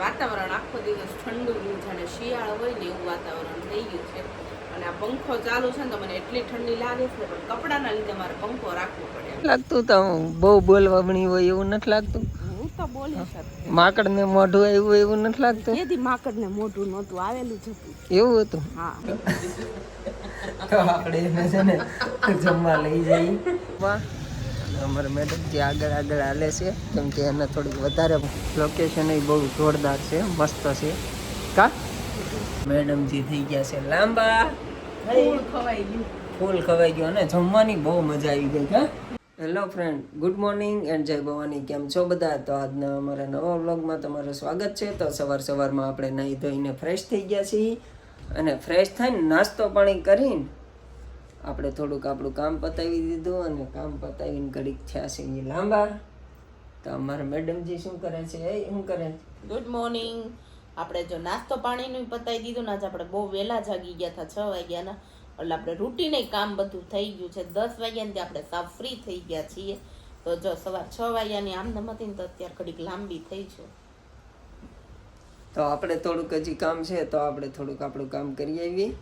વાતાવરણ આખો દિવસ ઠંડુ જાણે શિયાળો હોય ને એવું વાતાવરણ થઈ ગયું છે. અને આ પંખો ચાલુ છે ને તો મને એટલી ઠંડી લાગે છે પણ કપડાના લીધે મારે પંખો રાખવો પડે. લાગતું તો બહુ બોલવામણી હોય એવું નથી લાગતું. હું તો બોલી શકતી માકડ ને મોઢું આવ્યું એવું નથી લાગતું? કેદી માકડ ને મોઢું નહોતું આવેલું જ હતું એવું હતું? હા. તો આપણે એને છે ને જમવા લઈ જઈએ. વાહ. અમારા મેડમ જે આગળ આગળ હાલે છે કેમ કે એને થોડીક વધારે લોકેશન બહુ જોરદાર છે મસ્ત છે. કા? મેડમજી થઈ ગયા છે લાંબા. ફૂલ ખવાઈ ગયું. ફૂલ ખવાઈ ગયો અને જમવાની બહુ મજા આવી ગઈ હા hello friend good morning and જય ભવાની. કેમ છો બધા? તો આજના અમારા નવા વ્લોગમાં તમારું સ્વાગત છે. તો સવાર સવારમાં આપણે નાહી ધોઈને ફ્રેશ થઈ ગયા છીએ. અને ફ્રેશ થઈને નાસ્તો પાણી કરીને આપણે થોડુંક આપણું કામ પતાવી દીધું અને કામ પતાવીને ઘડીક થયા છે એ લાંબા. તો અમારા મેડમજી શું કરે છે? એ શું કરે છે? ગુડ મોર્નિંગ આપણે જો નાસ્તો પાણીનું પતાવી દીધું ને આજે આપણે બહુ વહેલા જાગી ગયા હતા છ વાગ્યાના. એટલે આપણે રૂટીને કામ બધું થઈ ગયું છે. દસ વાગ્યાની આપણે સાવ ફ્રી થઈ ગયા છીએ. તો જો સવાર છ વાગ્યાની આમ નમતી ને તો અત્યારે ઘડીક લાંબી થઈ છે. તો આપણે થોડુંક હજી કામ છે તો આપણે થોડુંક આપણું કામ કરી આવીએ.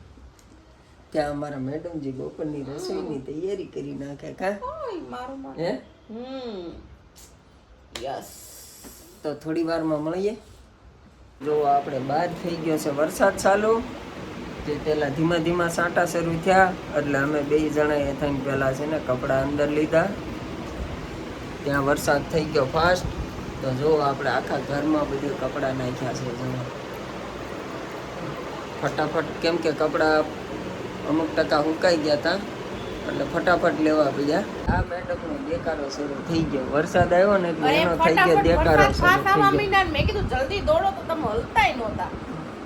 ત્યાં અમારા મેડમજી બપોરની રસોઈની તૈયારી કરી નાખે કા? હે? હમ. યસ. તો થોડી વારમાં મળીએ. જો આપણે બહાર થઈ ગયો છે વરસાદ ચાલુ. જે પહેલાં ધીમા ધીમા સાંટા શરૂ થયા એટલે અમે બે જણાએ થઈને પહેલાં છે ને કપડાં અંદર લીધા. ત્યાં વરસાદ થઈ ગયો ફાસ્ટ તો જો આપણે આખા ઘરમાં બધું કપડાં નાખ્યા છે જો. ફટાફટ કેમ કે કપડાં અમુક ટકા હુકાઈ ગયા હતા એટલે ફટાફટ લેવા પડ્યા. આ મેડમનો દેકારો શરૂ થઈ ગયો. વરસાદ આવ્યો ને એટલે એનો થઈ ગયો દેકારો શરૂ થઈ ગયો. મેં કીધું જલ્દી દોડો તો તમે હલતાય નહોતા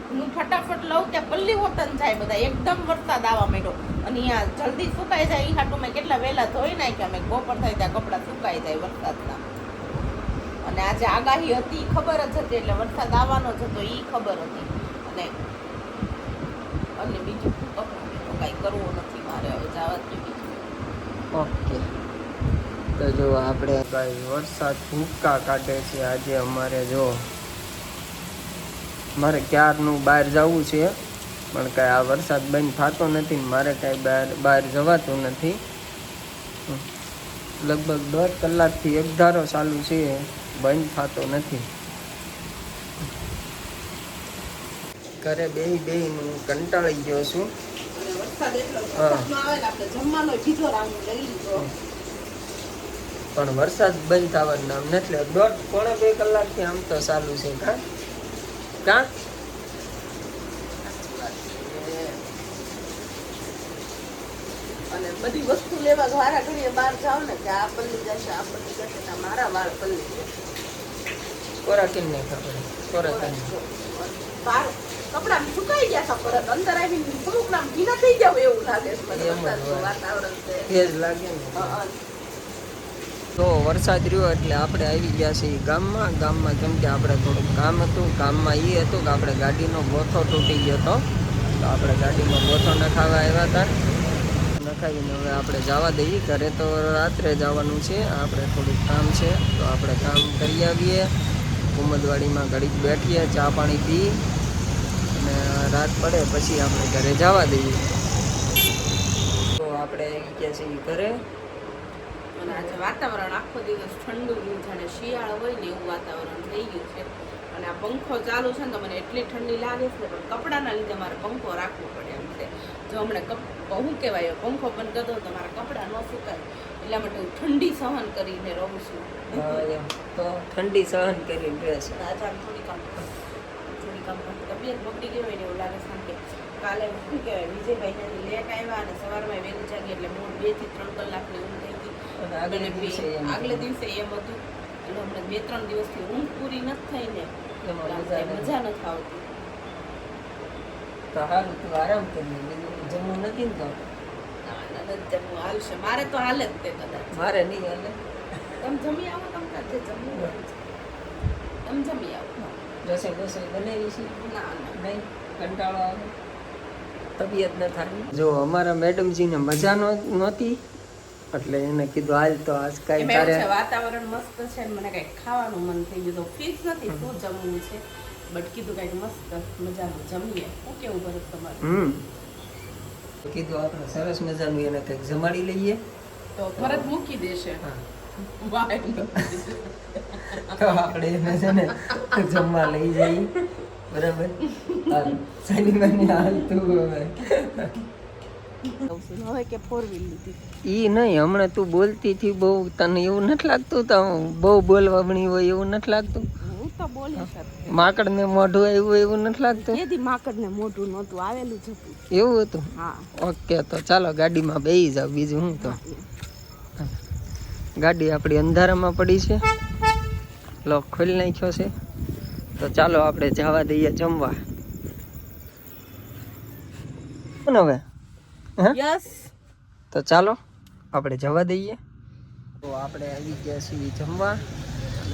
હું ફટાફટ લઉં ત્યાં પલ્લી વતન જાય બધા. એકદમ વરસાદ આવવા માંડ્યો. અને અહીંયા જલ્દી સુકાઈ જાય. એ હાટું મેં કેટલા વહેલા ધોઈ નાખ્યા. મેં ગોપર થાય ત્યાં કપડાં સુકાઈ જાય વરસાદના. અને આજે આગાહી હતી ખબર જ હતી. એટલે વરસાદ આવવાનો જ હતો ઈ ખબર હતી. અને અને બીજું શું કપડાં તો કાંઈ કરવું નથી મારે હવે જવા જ બીજું ઓકે. તો જો આપણે ભાઈ વરસાદ ભૂક્કા કાઢે છે આજે અમારે જો. મારે ક્યારનું બહાર જવું છે, પણ કાંઈ આ વરસાદ બંધ થતો નથી મારે કાંઈ બહાર બહાર જવાતું નથી. લગભગ દોઢ કલાકથી એક ધારો ચાલુ છે, બંધ થતો નથી. ઘરે બે બેનું કંટાળી ગયો છું. અને એટલો આવે આપણે જમવાનો બીજો રાઉન્ડ લઈ લીધો. પણ વરસાદ બંધ થવાનું નામ નથી દોઢ પોણા બે કલાકથી આમ તો ચાલુ છે કા? કા? અને બધી વસ્તુ લેવા દ્વારા ઘડીએ બહાર જાવ ને કે આ પલ્લી જશે આ પલ્લી જશે મારા વાળ પલ્લી જશે. કોરા કેમ ખબર? કોરા કેમ બહાર કપડાં સુકાઈ ગયા છે પરત અંદર આવીને થોડુંક નામ ભીના થઈ જાવ એવું લાગે છે. વાતાવરણ છે. લાગે ને. તો વરસાદ રહ્યો એટલે આપણે આવી ગયા છીએ ગામમાં. ગામમાં કેમ કે આપણે થોડુંક કામ હતું. કામમાં એ હતું કે આપણે ગાડીનો ગોથો તૂટી ગયો હતો. તો આપણે ગાડીનો ગોથો નખાવા આવ્યા હતા. નખાવીને હવે આપણે જવા દઈએ. ઘરે તો રાત્રે જવાનું છે. આપણે થોડુંક કામ છે. તો આપણે કામ કરી આવીએ. કુમદવાડીમાં ઘડીક બેઠીએ ચા પાણી પી. અને રાત પડે પછી આપણે ઘરે જવા દઈએ. તો આપણે ગયા છીએ ઘરે. અને આજે વાતાવરણ આખો દિવસ ઠંડુ રહ્યું જાણે શિયાળો હોય ને એવું વાતાવરણ થઈ ગયું છે. અને આ પંખો ચાલુ છે ને તો મને એટલી ઠંડી લાગે છે પણ કપડાના લીધે મારે પંખો રાખવો પડે એમ છે. જો હમણાં કપ શું કહેવાય પંખો બંધ કરી દઉં તો મારા કપડાં ન સુકાય. એટલા માટે હું ઠંડી સહન કરીને રહું છું. તો ઠંડી સહન કરી ડ્રેસ આજે આમ થોડીક આમ થોડીક આમ તબિયત બગડી ગઈ હોય ને એવું લાગે છે કે કાલે શું કહેવાય વિજયભાઈ લેટ આવ્યા અને સવારમાં વહેલું જાગી એટલે મૂળ બેથી ત્રણ કલાકની ઊંઘ થઈ હતી આગલે દિવસે એમ આગલે દિવસે એમ હતું. એટલે હમણાં બે ત્રણ દિવસથી ઊંઘ પૂરી નથી થઈ ને. મજા નથી. આવતી. તો હારું તું આરામ કરી. જમવું નથી ને તો? નથી હાલશે મારે તો હાલે જ તે કદાચ. મારે નહીં હાલે. તમે જમી આવો તમે જમવું. તમે જમી આવો. રસોઈ બસોઈ બનાવી છે. નહીં? કંટાળો આવે. તબિયત ન થાય. જો અમારા મેડમજીને મજા નો- નહોતી એટલે એને કીધું હાલ તો આજ કાંઈ તારે વાતાવરણ મસ્ત છે ને મને કઈ ખાવાનું મન થઈ ગયું તો ફિક્સ નથી શું જમવું છે? બટ કીધું કાંઈક મસ્ત મજાનું જમીએ. હું કેવું ભરત તમારું? હમ. કીધું આપણે સરસ મજાનું એને કંઈક જમાડી લઈએ. તો ભરત મૂકી દેશે. હા. તો આપણે એને છે ને જમવા લઈ જઈ. બરાબર? શનિવારની હાલ તું હવે. ઈ નહીં હમણાં તું બોલતી બહુ. તને એવું નથી લાગતું તો બહુ બોલવામણી હોય એવું નથી લાગતું? હું તો બોલી શકતી માકડને મોઢું આવ્યું એવું નથી લાગતું? એથી માકડને મોઢું નહોતું આવેલું જ હતું. એવું હતું? હા. ઓકે તો ચાલો ગાડીમાં બેસી જાવ બીજું હું તો ગાડી આપણી અંધારામાં પડી છે. લોક ખોલી નાખ્યો છે. તો ચાલો આપણે જવા દઈએ જમવા. કોણ હવે યસ તો ચાલો આપણે જવા દઈએ. તો આપણે આવી ગયા છીએ જમવા.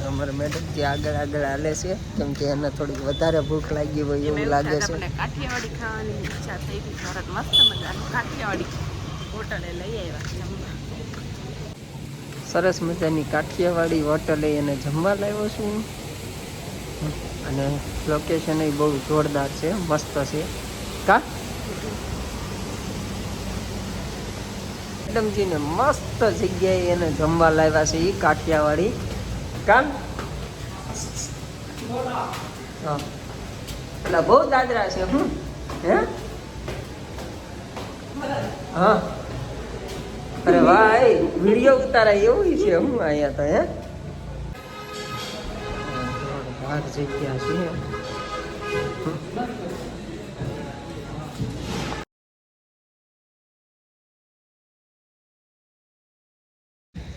અમારે મેડમ જે આગળ આગળ હાલે છે કેમ કે એને થોડીક વધારે ભૂખ લાગી હોય એવું લાગે છે. કાઠિયાવાડી ખાવાની ઈચ્છા થઈ હતી મસ્ત મજાનું કાઠિયાવાડી હોટલે લઈ આવ્યા જમવા સરસ મજાની કાઠિયાવાડી હોટલે એને જમવા લાવ્યો છું અને લોકેશન એ બહુ જોરદાર છે, મસ્ત છે. કા? મેડમજીને મસ્ત જગ્યાએ એને જમવા લાવ્યા છે એ કાઠિયાવાડી. કામ હા. એટલે બહુ દાદરા છે હું હે? હા. અરે ભાઈ વીડિયો ઉતારા એવું છે હું અહીંયા તો હે? ભાગ જગ્યા છે.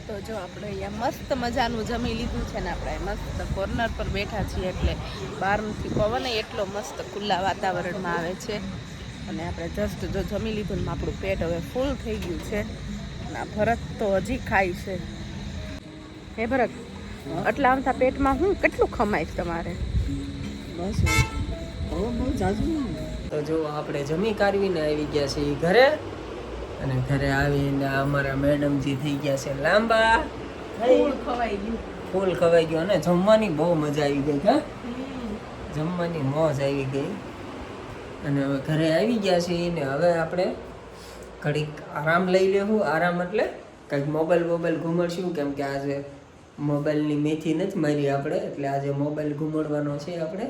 તો જો આપણે અહીંયા મસ્ત મજાનું જમી લીધું છે ને આપણે. મસ્ત કોર્નર પર બેઠા છીએ એટલે બહારથી પવન એટલો મસ્ત ખુલ્લા વાતાવરણમાં આવે છે. અને આપણે જસ્ટ જો જમી લીધું ને આપણું પેટ હવે ફૂલ થઈ ગયું છે. આ ભરત તો હજી ખાય છે. હે ભરત આટલા આમથા પેટમાં હું કેટલું ખમાઈશ તમારે? બસ તો જો આપણે જમી કાઢવીને આવી ગયા છીએ ઘરે. અને ઘરે આવીને અમારા મેડમજી થઈ ગયા છે લાંબા. ફૂલ ખવાઈ ગયું. ફૂલ ખવાઈ ગયું અને જમવાની બહુ મજા આવી ગઈ હા? જમવાની મોજ આવી ગઈ. અને હવે ઘરે આવી ગયા છીએ ને હવે આપણે ઘડીક આરામ લઈ લેવું, આરામ એટલે કંઈક મોબાઈલ મોબાઈલ ઘૂમડશું, કેમ કે આજે મોબાઈલની મેથી નથી મારી આપણે, એટલે આજે મોબાઈલ ઘૂમડવાનો છે આપણે.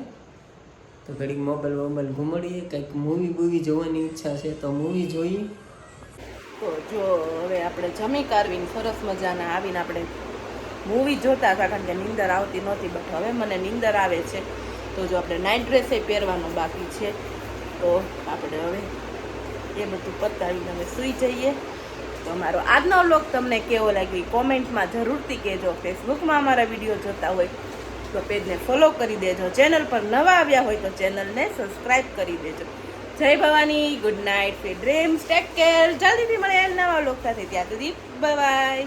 તો ઘડીક મોબાઈલ મોબાઈલ ઘૂમડીએ, કંઈક મૂવી બૂવી જોવાની ઈચ્છા છે તો મૂવી જોઈએ તો જો હવે આપણે જમી કારવીને સરસ મજાના આવીને આપણે મૂવી જોતા હતા, કારણ કે નીંદર આવતી નહોતી બટ હવે મને નીંદર આવે છે. તો જો આપણે નાઇટ ડ્રેસે પહેરવાનું બાકી છે, તો આપણે હવે એ બધું પતાવીને અમે સૂઈ જઈએ. તો અમારો આજનો વ્લોગ તમને કેવો લાગ્યો કોમેન્ટમાં જરૂરથી કહેજો. ફેસબુકમાં અમારા વીડિયો જોતા હોય તો પેજને ફોલો કરી દેજો. ચેનલ પર નવા આવ્યા હોય તો ચેનલને સબસ્ક્રાઈબ કરી દેજો. જય ભવાની, ગુડ નાઇટ ફી ડ્રીમ્સ, ટેક કેર. જલ્દીથી મળે નવા વ્લોગ સાથે. ત્યાં સુધી બાય